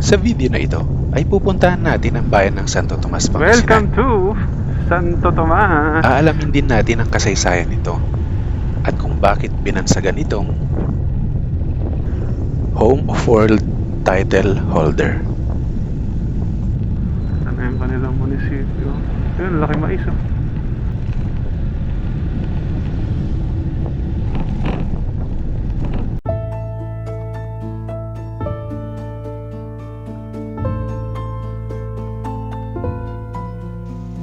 Sa video na ito ay pupuntahan natin ang bayan ng Santo Tomas, Welcome Pangasinan. to Santo Tomas. Aalamin din natin ang kasaysayan nito at kung bakit binansagan itong Home of World Title Holder. Ano yung kanilang munisipyo? Ayun, laki mais oh.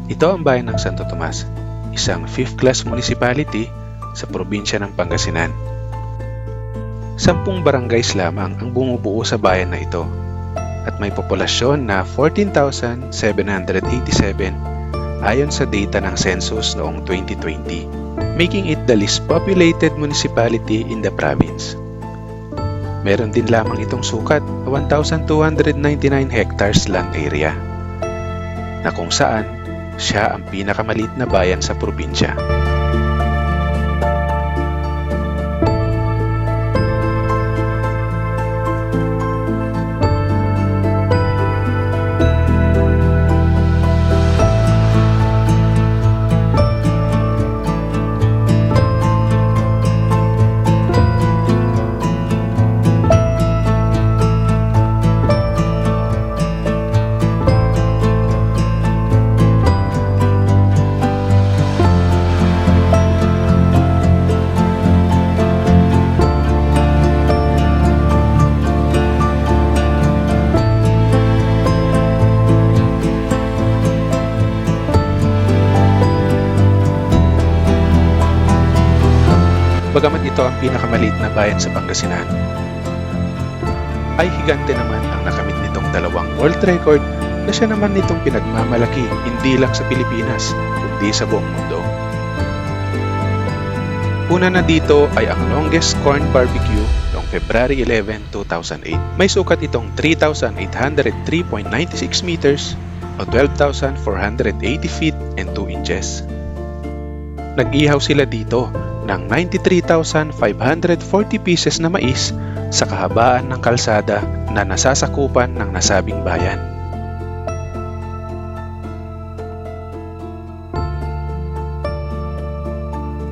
Ito ang bayan ng Santo Tomas, isang 5th class municipality sa probinsya ng Pangasinan. Sampung barangays lamang ang bumubuo sa bayan na ito at may populasyon na 14,787 ayon sa data ng census noong 2020, making it the least populated municipality in the province. Meron din lamang itong sukat na 1,299 hectares land area na kung saan siya ang pinakamaliit na bayan sa probinsya. Ito ang pinakamaliit na bayan sa Pangasinan, ay higante naman ang nakamit nitong dalawang world record na siya naman nitong pinagmamalaki hindi lang sa Pilipinas, kundi sa buong mundo. Una na dito ay ang longest corn barbecue noong February 11, 2008. May sukat itong 3,803.96 meters o 12,480 feet and 2 inches. Nag-ihaw sila dito ng 93,540 pieces na mais sa kahabaan ng kalsada na nasasakupan ng nasabing bayan.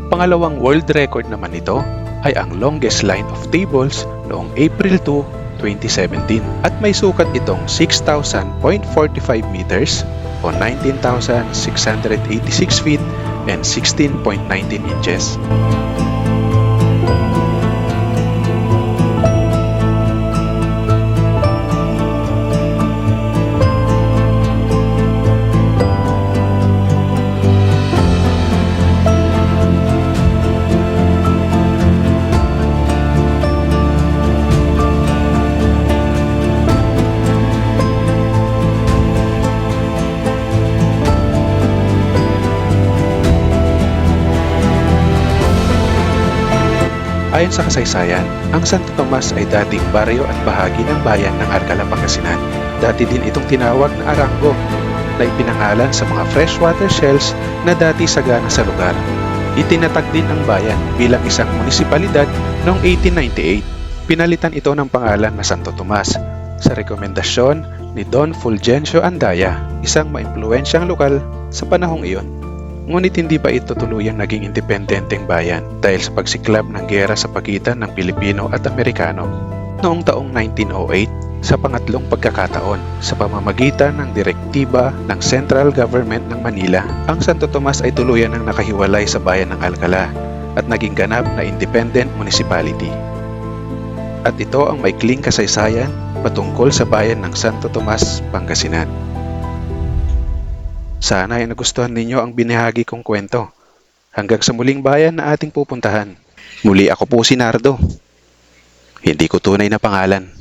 Pangalawang world record naman nito ay ang longest line of tables noong April 2, 2017 at may sukat itong 6,000.45 meters o 19,686 feet and 16.19 inches. Ayon sa kasaysayan, ang Santo Tomas ay dating baryo at bahagi ng bayan ng Arcala, Pangasinan. Dati din itong tinawag na Arango na ipinangalan sa mga freshwater shells na dati sagana sa lugar. Itinatag din ang bayan bilang isang munisipalidad noong 1898. Pinalitan ito ng pangalan na Santo Tomas sa rekomendasyon ni Don Fulgencio Andaya, isang maimpluwensyang lokal sa panahong iyon. Ngunit hindi pa ito tuluyang naging independenteng bayan dahil sa pagsiklab ng gera sa pagitan ng Pilipino at Amerikano. Noong taong 1908, sa pangatlong pagkakataon, sa pamamagitan ng direktiba ng Central Government ng Manila, ang Santo Tomas ay tuluyan ng nakahiwalay sa bayan ng Alcala at naging ganap na independent municipality. At ito ang maikling kasaysayan patungkol sa bayan ng Santo Tomas, Pangasinan. Sana ay nagustuhan ninyo ang binahagi kong kwento. Hanggang sa muling bayan na ating pupuntahan. Muli ako po si Nardo. Hindi ko tunay na pangalan.